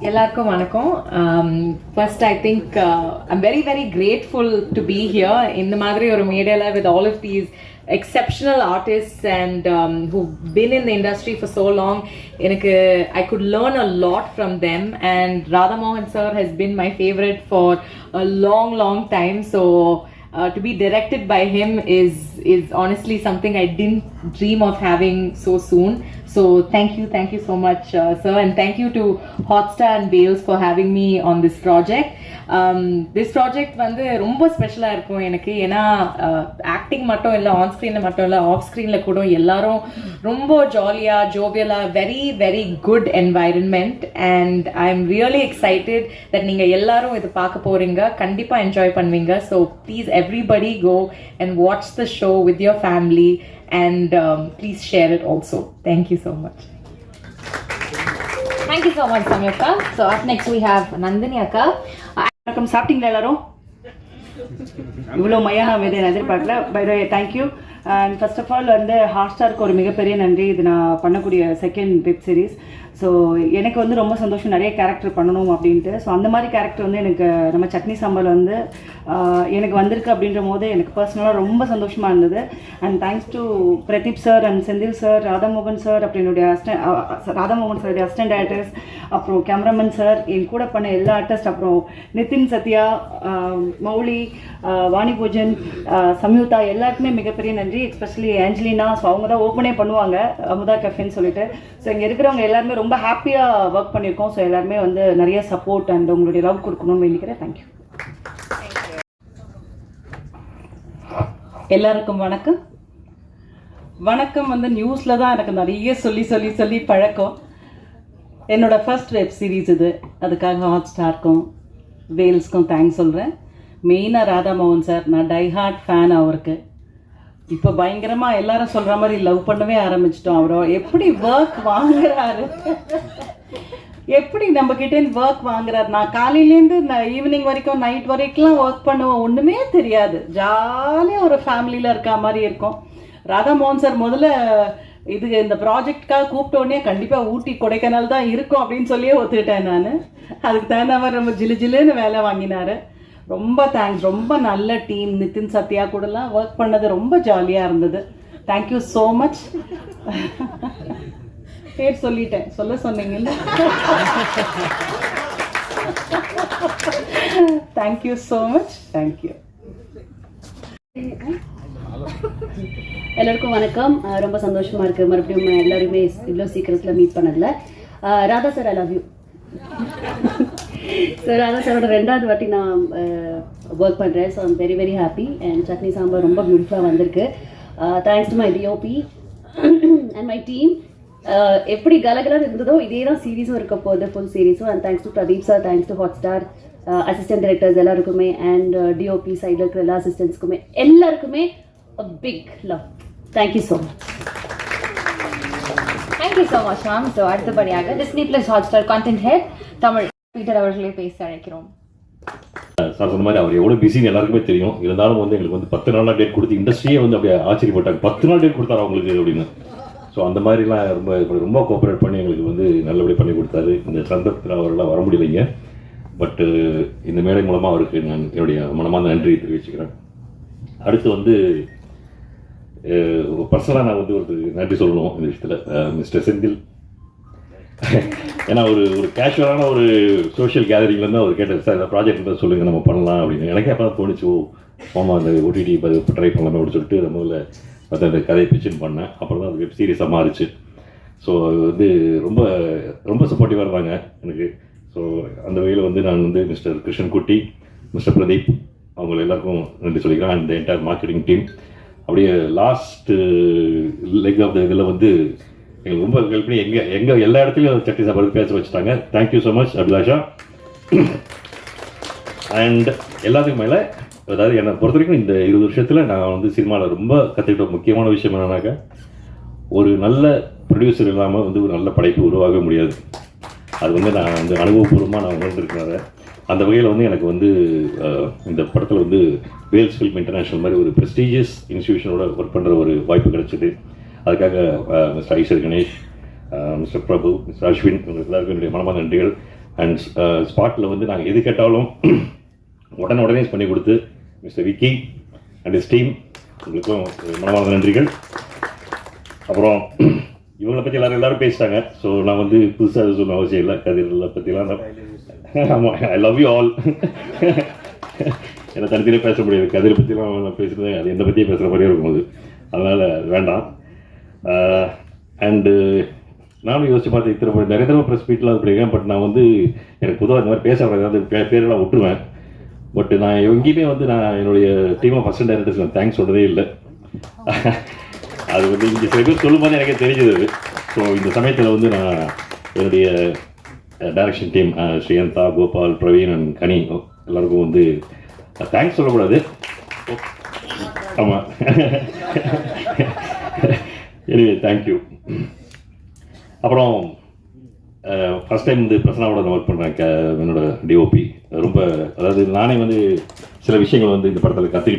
எல்லாருக்கும் வணக்கம். First I think I'm very very grateful to be here இந்த மாதிரி ஒரு மீடியாவில் with all of these exceptional artist and who been in the industry for so long எனக்கு I could learn a lot from them and Radhamohan sir has been my favourite for a long long time so uh, to be directed by him is is honestly something I didn't dream of having so soon. So thank you, thank you so much, uh, sir, and thank you to Hotstar and Bales for having me on this project. Um, this project வந்து ரொம்ப ஸ்பெஷலாக இருக்கும் எனக்கு. ஏன்னா uh, acting மட்டும் இல்லை on ஸ்க்ரீனில் மட்டும் இல்லை ஆஃப் ஸ்க்ரீனில் கூட எல்லாரும் ரொம்ப ஜாலியாக ஜோவியலாக very very good environment and I am really excited that நீங்கள் எல்லாரும் இது பார்க்க போகிறீங்க கண்டிப்பாக என்ஜாய் பண்ணுவீங்க. So please everybody go and watch the show with your family and please share it also thank you so much Thank you so much, Samyukta. So up next we have Nandini Akka. Uh, வணக்கம். சாப்பிட்டீங்களா எல்லாரும்? இவ்வளோ மையா அமைதி நான் எதிர்பார்க்கல. Bye thank you and first of all வந்து ஹாட்ஸ்டாருக்கு ஒரு மிகப்பெரிய நன்றி. இது நான் பண்ணக்கூடிய செகண்ட் வெப் சீரிஸ் ஸோ எனக்கு வந்து ரொம்ப சந்தோஷம் நிறைய கேரக்டர் பண்ணணும் அப்படின்ட்டு. ஸோ அந்த மாதிரி கேரக்டர் வந்து எனக்கு நம்ம சட்னி சாம்பார் வந்து எனக்கு வந்திருக்கு அப்படின்ற போது எனக்கு பர்சனலாக ரொம்ப சந்தோஷமாக இருந்தது. And thanks to Pradeep sir and Senthil sir Radhamohan sir அப்புறம் என்னுடைய அஸ்டன் ராதாமோகன் சாருடைய அஸ்டன்ட் ஆக்டர்ஸ் அப்புறம் கேமராமேன் சார் என் கூட பண்ண எல்லா ஆர்டிஸ்ட் அப்புறம் நிதின் சத்யா மௌலி வாணி பூஜன் ஆஹ், எல்லாருக்குமே மிகப்பெரிய நன்றி. எஸ்பெஷலி ஆஞ்சலினா ஸோ அவங்க தான் ஓப்பனே பண்ணுவாங்க அமுதா கஃபேன்னு சொல்லிட்டு. ஸோ இங்கே இருக்கிறவங்க எல்லாருமே ரொம்ப ரொம்ப ஹாப்பியாக ஒர்க் பண்ணியிருக்கோம். ஸோ எல்லாருமே வந்து நிறைய சப்போர்ட் அண்ட் உங்களுடைய லவ் கொடுக்கணும்னு வேண்டிக்கிறேன். தேங்க்யூ எல்லாருக்கும் வணக்கம். வணக்கம் வந்து நியூஸில் தான் எனக்கு நிறைய சொல்லி சொல்லி சொல்லி பழக்கம். என்னோடய ஃபஸ்ட் வெப் சீரிஸ் இது. அதுக்காக ஹாட் ஸ்டார்க்கும் வேல்ஸ்க்கும் தேங்க்ஸ் சொல்கிறேன் மெயினாக ராதா மோகன் சார். நான் டைஹார்ட் ஃபேன் அவருக்கு. இப்போ பயங்கரமாக எல்லாரும் சொல்கிற மாதிரி லவ் பண்ணவே ஆரம்பிச்சிட்டோம். அவரோ எப்படி ஒர்க் வாங்குறாரு? எப்படி நம்ம கிட்டேருந்து ஒர்க் வாங்குறாரு? நான் காலையிலேருந்து நான் ஈவினிங் வரைக்கும் நைட் வரைக்கும்லாம் ஒர்க் பண்ணுவோம். ஒன்றுமே தெரியாது. ஜாலியாக ஒரு ஃபேமிலியில் இருக்க மாதிரி இருக்கும். ராதா மோகன் சார் முதல்ல இது இந்த ப்ராஜெக்ட்காக கூப்பிட்ட உடனே கண்டிப்பாக ஊட்டி கொடைக்கானல் தான் இருக்கும் அப்படின்னு சொல்லியே ஒத்துக்கிட்டேன் நான். அதுக்கு தகுந்த மாதிரி ரொம்ப ஜிலு ஜிலுன்னு வேலை வாங்கினாரு. ரொம்ப தேங்க்ஸ் ரொம்ப நல்ல டீம் நிதின் சத்யா கூடலாம் ஒர்க் பண்ணது ரொம்ப ஜாலியாக இருந்தது. தேங்க்யூ ஸோ மச் பேர் சொல்லிட்டேன். சொல்ல சொன்னீங்கல்ல? தேங்க்யூ ஸோ மச் தேங்க்யூ எல்லாருக்கும் வணக்கம். ரொம்ப சந்தோஷமா இருக்கு. மறுபடியும் எல்லாருமே இவ்வளோ சீக்கிரத்தில் மீட் பண்ணதில்ல Radha sir I love you so அதான் சாரோட ரெண்டாவது வாட்டி நான் ஒர்க் பண்ணுறேன் so I'm very very happy and chutney sambar ரொம்ப பியூட்டிஃபுல்லாக வந்திருக்கு. Thanks to my DOP and my team எப்படி கலகலாக இருந்ததோ இதே தான் சீரீஸும் இருக்க போகுது full சீரீஸும் and thanks to Pradeep sir thanks to Hotstar assistant directors எல்லாருக்குமே. அண்ட் டிஓபி சைடில் இருக்கிற எல்லா அசிஸ்டன்ஸ்க்குமே எல்லாருக்குமே big love thank you so much thank you so much ma'am so அடுத்தபடியாக Disney plus Hotstar content head Tamil Peter அவர்களே பேச அழைக்கிறோம். சார் சொன்ன மாதிரி அவர் எவ்வளோ பிஸின்னு எல்லாருக்குமே தெரியும். இருந்தாலும் வந்து எங்களுக்கு வந்து பத்து நாளாக டேட் கொடுத்து இண்டஸ்ட்ரியே வந்து அப்படியே ஆச்சரியப்பட்டாங்க. பத்து நாள் டேட் கொடுத்தாரு அவங்களுக்கு அப்படின்னு. ஸோ அந்த மாதிரிலாம் ரொம்ப ரொம்ப கோஆப்ரேட் பண்ணி எங்களுக்கு வந்து நல்லபடியாக பண்ணி கொடுத்தாரு. இந்த சந்தர்ப்பத்தில் அவரெல்லாம் வர முடியலைங்க. பட்டு இந்த மேடை மூலமாக அவருக்கு நான் என்னுடைய மனமார்ந்த நன்றி தெரிவிச்சுக்கிறேன். அடுத்து வந்து பர்சனலாக நான் வந்து ஒரு நன்றி சொல்லணும் இந்த விஷயத்தில். மிஸ்டர் செந்தில். ஏன்னா ஒரு ஒரு கேஷுவலான ஒரு சோஷியல் கேதரிங்லேருந்து அவர் கேட்டார் சார் இந்த ப்ராஜெக்ட் இருந்தால் சொல்லுங்கள் நம்ம பண்ணலாம் அப்படின்னு. எனக்கே அப்போ தான் தோணுச்சு ஓ ஆமாம் அந்த ஓடிடி ட்ரை பண்ணலாமே அப்படின்னு சொல்லிட்டு முதல்ல அதை அந்த கதையை பிச்சின் பண்ணேன். அப்புறம் தான் அது வெப் சீரிஸாக மாறிச்சு. ஸோ அது வந்து ரொம்ப ரொம்ப சப்போர்ட்டிவாக இருந்தாங்க எனக்கு. ஸோ அந்த வகையில் வந்து நான் வந்து மிஸ்டர் கிருஷ்ணன் குட்டி மிஸ்டர் பிரதீப் அவங்க எல்லாருக்கும் நன்றி சொல்லிக்கிறேன் அண்ட் என்டையர் மார்க்கெட்டிங் டீம் அப்படியே லாஸ்ட்டு லெக் ஆஃப் த இதில் வந்து எங்களுக்கு ரொம்ப ஹெல்ப் பண்ணி எங்கே எங்கே எல்லா இடத்துலையும் சட்டி சாப்பாடு பேச வச்சுட்டாங்க. Thank you so much Abhilasha. And எல்லாத்துக்கும் மேலே அதாவது என்னை பொறுத்த வரைக்கும் இந்த இருபது வருஷத்தில் நான் வந்து சினிமாவில் ரொம்ப கற்றுக்கிட்ட முக்கியமான விஷயம் என்னன்னாக்கா ஒரு நல்ல ப்ரொடியூசர் இல்லாமல் வந்து ஒரு நல்ல படைப்பு உருவாக முடியாது. அது வந்து நான் வந்து அனுபவபூர்வமாக நான் உணர்ந்திருக்கிறேன். அதை. அந்த வகையில் வந்து எனக்கு வந்து இந்த படத்தில் வந்து வேல்ஸ் ஃபில்ம் இன்டர்நேஷ்னல் மாதிரி ஒரு ப்ரெஸ்டீஜியஸ் இன்ஸ்டியூஷனோட ஒர்க் பண்ணுற ஒரு வாய்ப்பு கிடச்சிது. அதுக்காக mister Aishwar Ganesh mister Prabhu mister Ashwin இவங்க எல்லாருக்கும் என்னுடைய மனமான நன்றிகள். அண்ட் ஸ்பாட்டில் uh, வந்து நாங்கள் எது கேட்டாலும் உடனே உடனே பண்ணி கொடுத்து mister Vicky and his team உங்களுக்கும் மனமான நன்றிகள். அப்புறம் இவங்களை பற்றி எல்லாரும் எல்லாரும் பேசிட்டாங்க. ஸோ நான் வந்து புதுசாக சொன்ன அவசியம் இல்லை. கதிர்களை பற்றிலாம் ஆமாம் ஐ லவ் யூ ஆல் என்னை தனித்தனியாக பேச முடியாது. கதிரை பற்றிலாம் நான் பேசுகிறேன் அது எந்த பற்றியும் பேசுகிற மாதிரியே இருக்கும் அது அதனால் வேண்டாம். Uh, அண்டு uh, நானும் யோசிச்சு பார்த்து இத்தனை முறை நிறைய தடவை ப்ரெஸ் மீட்லாம் அது பண்ணியிருக்கேன் பட் நான் வந்து எனக்கு பொதுவாக இந்த மாதிரி பேச ஏதாவது பே பேரெல்லாம் விட்டுருவேன் பட் நான் எங்கேயுமே வந்து நான் என்னுடைய டீமாக ஃபஸ்ட் டைரக்டர்ஸ் நான் தேங்க்ஸ் சொல்கிறதே இல்லை. அது வந்து இங்கே சில பேர் சொல்லும்போது எனக்கே தெரிஞ்சது அது. ஸோ இந்த சமயத்தில் வந்து நான் என்னுடைய uh, direction team Sriyantha Gopal Praveen and Kani எல்லாருக்கும் வந்து தேங்க்ஸ் சொல்லக்கூடாது. ஆமாம் எனிவே தேங்க்யூ அப்புறம் ஃபஸ்ட் டைம் வந்து பிரசனாவோட நான் ஒர்க் பண்ணுறேன் க என்னோட டிஓபி ரொம்ப அதாவது நானே வந்து சில விஷயங்கள் வந்து இந்த படத்தில் கற்றுக்கிட்டேன்